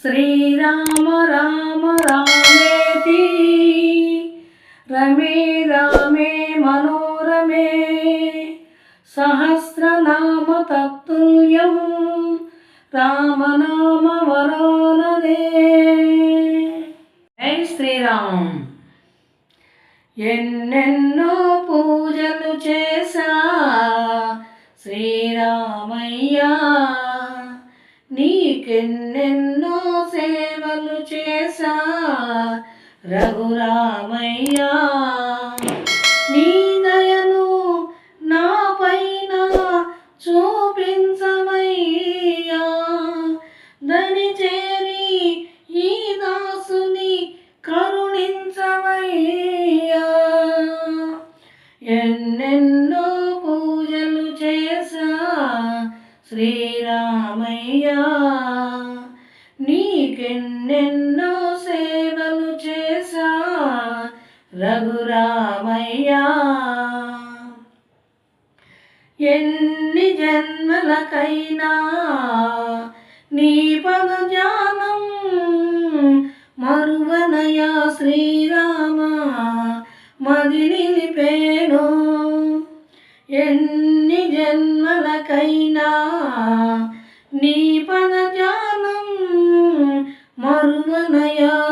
శ్రీరామ రామ రామేతి. రమే రామే మనోరమే. సహస్రనామ తత్తుల్యం రామనామ వరానదే. జై శ్రీరామ్. ఎన్నెన్నో పూజలు చేశా శ్రీరామయ్యా. నీకెన్నెన్నో రఘురామయ్యా నీ దయను నా పైన చూపించమయ్యా. దని చేరి ఈ దాసుని కరుణించమయ్యా. ఎన్నెన్నో పూజలు చేశా శ్రీరామయ్యా. నీకెన్నెన్నో రఘురామయ్యా. ఎన్ని జన్మలకైనా నీ పదజాలం మరువనయా శ్రీరామ మది నిలిపేను. ఎన్ని జన్మలకైనా నీ పదజాలం మరువనయా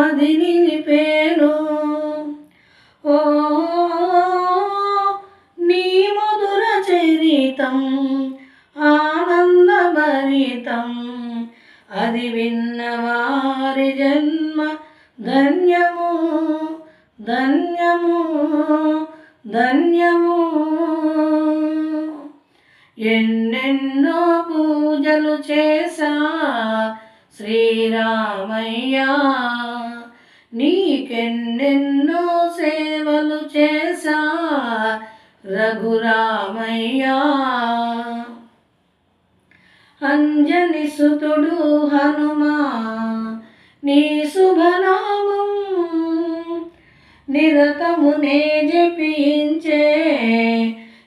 మది నిలిపేను ఓ నీ మధుర చరితం ఆనందభరితం అది విన్నవారి జన్మ ధన్యము ధన్యము ధన్యము. ఎన్నెన్నో పూజలు చేశా శ్రీరామయ్యా. నీకెన్నెన్నో సేవలు చేశా రఘురామయ్యా. అంజని సుతుడు హనుమా నీ శుభనామం నిరతమునే జపించే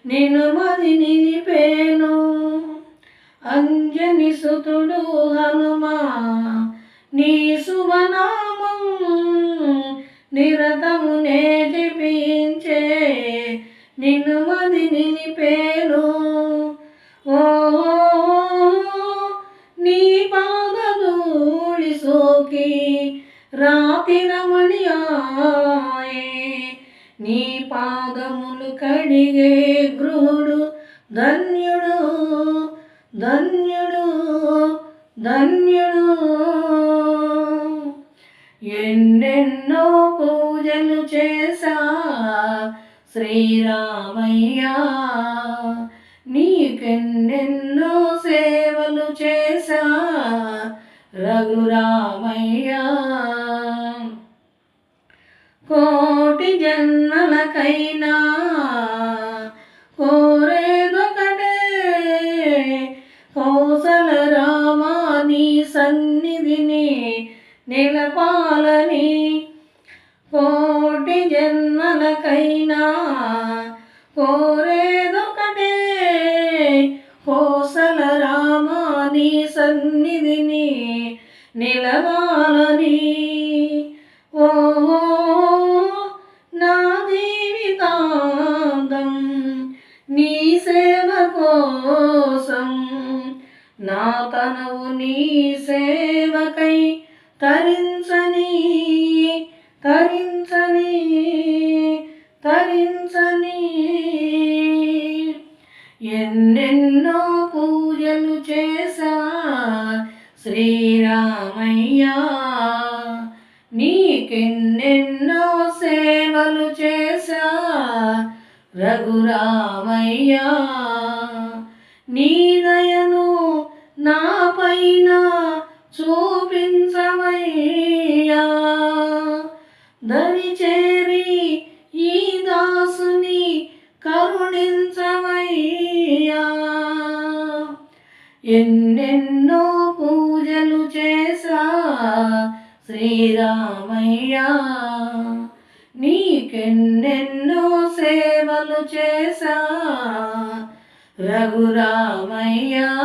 నిన్ను మది నిలిపేను. అంజని సుతుడు హనుమా నీ నిరతము జపించే నిన్ను మది నిలిపేను. ఓ నీ పాదధూళి సోకి రాతి రమణియాయే నీ పాదములు కడిగే గృహుడు ధన్యుడు ధన్యుడు ధన్యుడు. ఎన్నెన్నో పూజలు చేశా శ్రీరామయ్యా నీకెన్నెన్నో సేవలు చేశా రఘురామ పాలని కోటి జన్మలకైనా కోరేదొకటే. కోసల రామాని సన్నిధిని నిలవాలని. ఓ నా జీవితాంతం నీ సేవ కోసం నా తనవు నీ సేవ తరించని తరించని తరించని. ఎన్నెన్నో పూజలు చేశా శ్రీరామయ్యా. నీకెన్నెన్నో సేవలు చేశా రఘురామయ్యా. నీ దయను నా పైన చూపించమయ్యా దరి చేరి ఈ దాసుని కరుణించవయ్యా. ఎన్నెన్నో పూజలు చేశా శ్రీరామయ్యా. నీకెన్నెన్నో సేవలు చేశా రఘురామయ్యా.